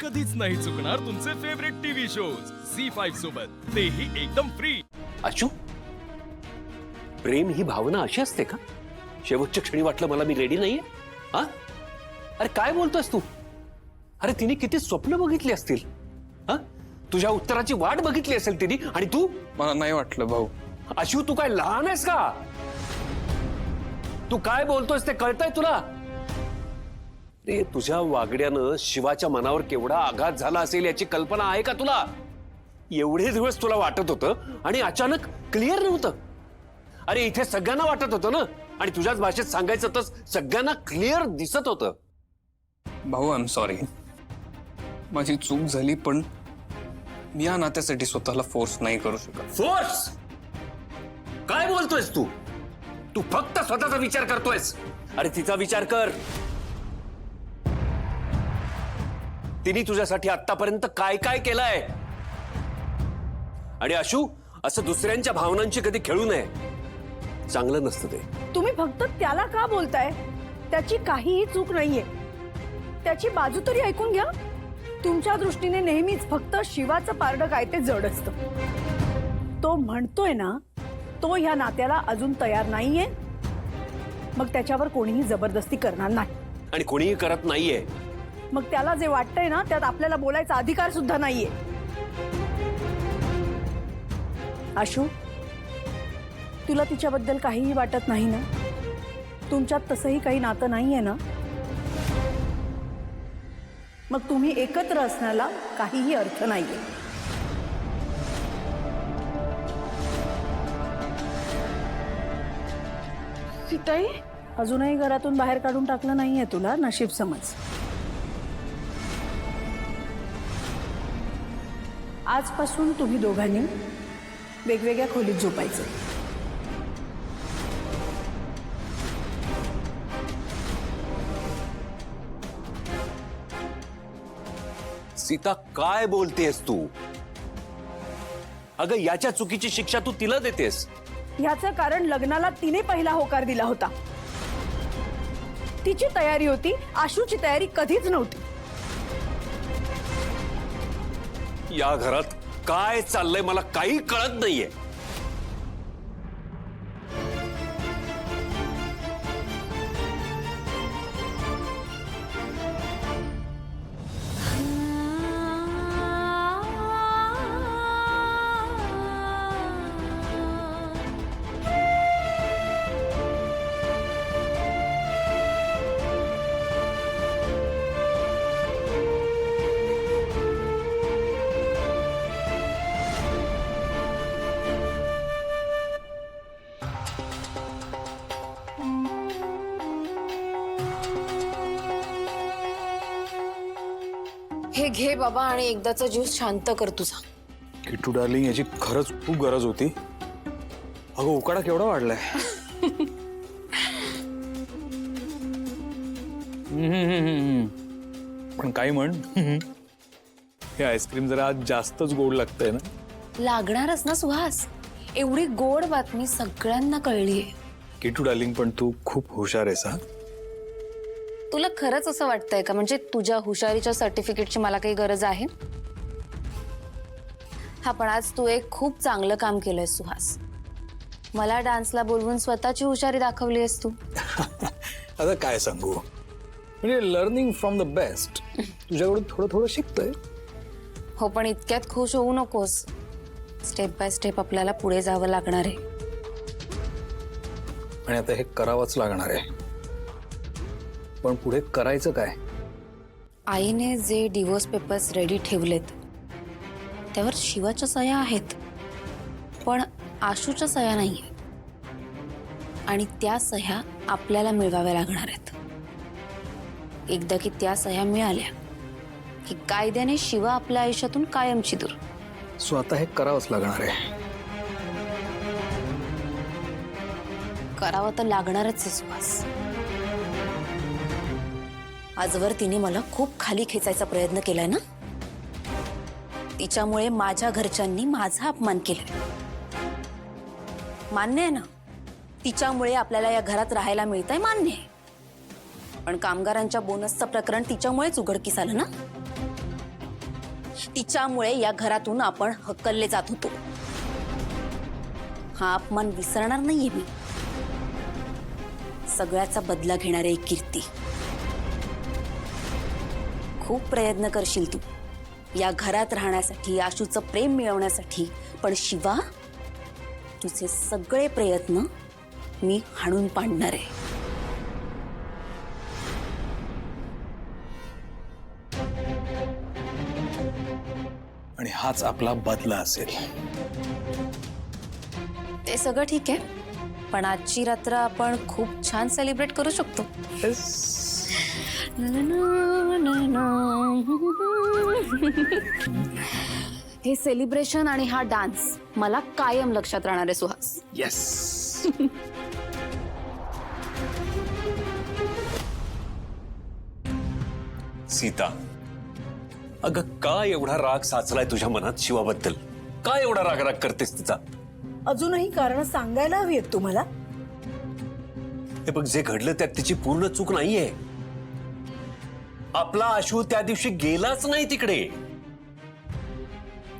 कधीच नाही चुकणार तुमचे favourite TV shows Zee five सोबत. तेही एकदम फ्री अचू प्रेम ही भावना अशी असते का? शेवटच्या क्षणी वाटलं मला मी रेडी नाहीये. हा? अरे काय बोलतोयस तू? अरे तिने किती स्वप्न बघितली असतील? हा? तुझ्या उत्तराची वाट बघितली असेल तिने आणि तू? मला नाही वाटलं भाऊ. अशू तू काय लहान आहेस का? तू काय बोलतोयस ते कळतंय तुला? रे तुझ्या वागड्यानं शिवाच्या मनावर केवढा आघात झाला असेल याची कल्पना आहे का तुला? एवढे दिवस तुला वाटत होतं आणि अचानक क्लिअर नव्हतं. अरे इथे सगळ्यांना वाटत होतं ना? आणि तुझ्याच भाषेत सांगायचं तर सगळ्यांना क्लिअर दिसत होतं. भाऊ आय एम सॉरी माझी चूक झाली पण मी या नात्यासाठी स्वतःला फोर्स नाही करू शकत. फोर्स काय बोलतोयस तू? तू फक्त स्वतःचा विचार करतोयस. अरे तिचा विचार कर. तिने तुझ्यासाठी आतापर्यंत काय काय केलंय? आणि अशू असं दुसऱ्यांच्या भावनांची कधी खेळू नये. चांगलं नसतं ते. तुम्ही फक्त त्याला का बोलताय? त्याची काहीही चूक नाहीये. त्याची बाजू तरी ऐकून घ्या. तुमच्या दृष्टीने नेहमीच फक्त शिवाचं पारडं काय ते जड असतं. तो म्हणतोय ना तो ह्या नात्याला अजून तयार नाहीये. मग त्याच्यावर कोणीही जबरदस्ती करणार नाही. आणि कोणीही करत नाहीये. मग त्याला जे वाटतंय ना त्यात आपल्याला बोलायचा अधिकार सुद्धा नाहीये. आशू तुला तिच्याबद्दल काहीही वाटत नाही ना? तुमच्यात तसंही काही नातं नाहीये ना? मग तुम्ही एकत्र असण्याला काहीही अर्थ नाहीये. सीताई? अजूनही घरातून बाहेर काढून टाकलं नाहीये तुला? नशीब समज. आजपासून तुम्ही दोघांनी वेगवेगळ्या खोलीत झोपायचं. सीता काय बोलतेस तू? अगं याच्या चुकीची शिक्षा तू तिला देतेस. ह्याचं कारण लग्नाला तिने पहिला होकार दिला होता. तिची तयारी होती आशूची तयारी कधीच नव्हती. या घरात काय चाललंय मला काही कळत नाहीये. घे बाबा आणि एकदाचा ज्यूस शांत कर तुझा. किटू डार्लिंग याची खरंच खूप गरज होती. अगं उकाडा केवढा वाढलाय. पण काय म्हण? हे आईस्क्रीम जरा आज जास्तच गोड लागतंय ना? लागणारच ना सुहास. एवढी गोड बातमी सगळ्यांना कळलीये. किटू डार्लिंग पण तू खूप हुशार आहेस हा? तुला खरंच असं वाटतंय का? म्हणजे तुझ्या हुशारीच्या सर्टिफिकेटची मला काही गरज आहे? हा पण आज तू एक खूप चांगलं काम केलंय सुहास. मला डान्सला बोलवून स्वतःची हुशारी दाखवली आहेस तू. आता काय सांगू? म्हणजे लर्निंग फ्रॉम द बेस्ट तुझ्याकडून थोडं थोडं शिकतंय. हो पण इतक्यात खुश होऊ नकोस. स्टेप बाय स्टेप आपल्याला पुढे जावं लागणार आहे. आणि आता हे करावंच लागणार आहे. पण पुढे करायचं काय? आईने जे डिवोर्स पेपर्स रेडी ठेवलेत त्यावर शिवाच्या सह्या आहेत. पण आशूच्या सह्या नाही आणि त्या सह्या आपल्याला मिळवाव्या लागणार आहेत. एकदा की त्या सह्या मिळाल्या की कायद्याने शिवा आपल्या आयुष्यातून कायमची दूर. सो आता हे करावंच लागणार आहे. करावं तर लागणारच आहे सुहास. आजवर तिने मला खूप खाली खेचायचा प्रयत्न केलाय ना? तिच्यामुळे माझ्या घरच्यांनी माझा अपमान केला मान्य आहे ना? तिच्यामुळे आपल्याला या घरात राहायला मिळतंय मान्य आहे. पण कामगारांच्या बोनसचं प्रकरण तिच्यामुळेच उघडकीस आलं ना? तिच्यामुळे या घरातून आपण हकलले जात होतो. हा अपमान विसरणार नाहीये मी. सगळ्याचा बदला घेणारे एक कीर्ती. खूप प्रयत्न करशील तू. या घरात राहण्यासाठी आशूचं प्रेम मिळवण्यासाठी पण शिवा तुझे सगळे प्रयत्न मी हाणून पाडणार आहे. आणि हाच आपला बदला असेल. ते सगळं ठीक आहे पण आजची रात्र आपण खूप छान सेलिब्रेट करू शकतो. हे सेलिब्रेशन आणि हा डान्स मला कायम लक्षात राहणार आहे सुहास. येस सीता अगं का एवढा राग साचलाय तुझ्या मनात शिवाबद्दल? का एवढा राग राग करतेस तिचा? अजूनही कारण सांगायला हवी आहेत तुम्हाला? हे बघ जे घडलं त्यात तिची पूर्ण चूक नाहीये. आपला आशू त्या दिवशी गेलाच नाही तिकडे.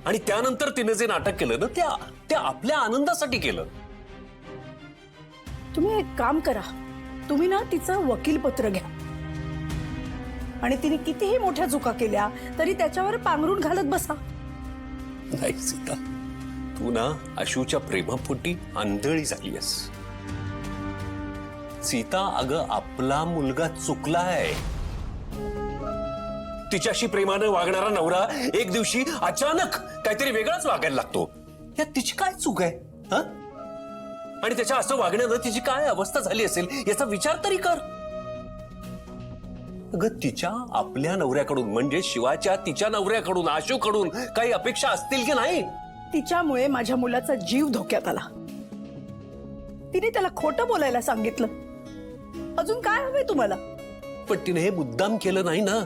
आणि त्यानंतर तिने जे नाटक केलं ना त्या त्या आपल्या आनंदासाठी केलं. तुम्ही एक काम करा. तुम्ही ना तिचं वकील पत्र घ्या. आणि तिने कितीही मोठ्या चुका केल्या तरी त्याच्यावर पांघरून घालत बसा. नाही सीता. तू ना आशूच्या प्रेमापोटी आंधळी झालीयस सीता अगं आपला मुलगा चुकलाय. तिच्याशी प्रेमानं वागणारा नवरा एक दिवशी अचानक काहीतरी वेगळाच वागायला लागतो. या तिची काय चूक आहे? हा? आणि त्याच्या असं वागण्यानं तिची काय अवस्था झाली असेल याचा विचार तरी कर. अगं तिच्या आपल्या नवऱ्याकडून म्हणजे शिवाच्या तिच्या नवऱ्याकडून आशूकडून काही अपेक्षा असतील की नाही? तिच्यामुळे माझ्या मुलाचा जीव धोक्यात आला. तिने त्याला खोटं बोलायला सांगितलं. अजून काय हवंय तुम्हाला? पण तिने हे मुद्दाम केलं नाही ना?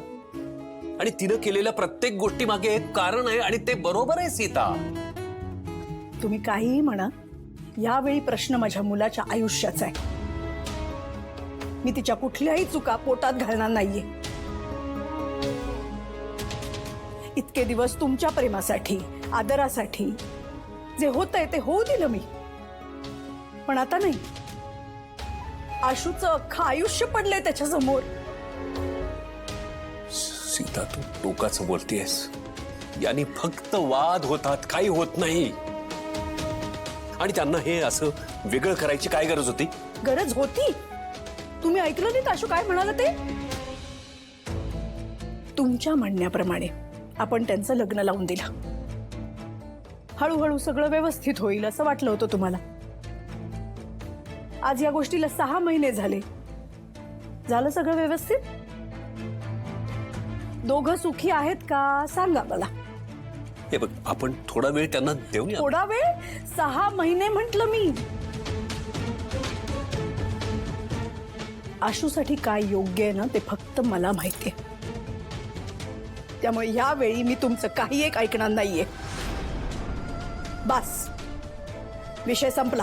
आणि तिनं केलेल्या प्रत्येक गोष्टी मागे एक कारण आहे आणि ते बरोबर आहे सीता. तुम्ही काहीही म्हणा यावेळी प्रश्न माझ्या मुलाच्या आयुष्याचा आहे. मी तिच्या कुठल्याही चुका पोटात घालणार नाहीये. इतके दिवस तुमच्या प्रेमासाठी आदरासाठी जे होतंय ते होऊ दिलं मी. पण आता नाही. आशूचं अख्खं आयुष्य पडलंय त्याच्यासमोर सीता तू टोकाच बोलतेस यांनी फक्त वाद होतात काही होत नाही. आणि त्यांना हे असं वेगळं करायची काय गरज होती? गरज होती? तुम्ही ऐकलं नाही ताशू काय म्हणाला ते? तुमच्या म्हणण्याप्रमाणे आपण त्यांचं लग्न लावून दिलं. हळूहळू सगळं व्यवस्थित होईल असं वाटलं होतं तुम्हाला. आज या गोष्टीला सहा महिने झाले. झालं सगळं व्यवस्थित? दोघं सुखी आहेत का? सांगा मला. हे बघ आपण थोडा वेळ त्यांना देऊन या. थोडा वेळ? सहा महिने म्हंटल मी. आशूसाठी काय योग्य आहे ना ते फक्त मला माहितीये त्यामुळे यावेळी मी तुमचं काही एक ऐकणार नाहीये. बस. विषय संपला.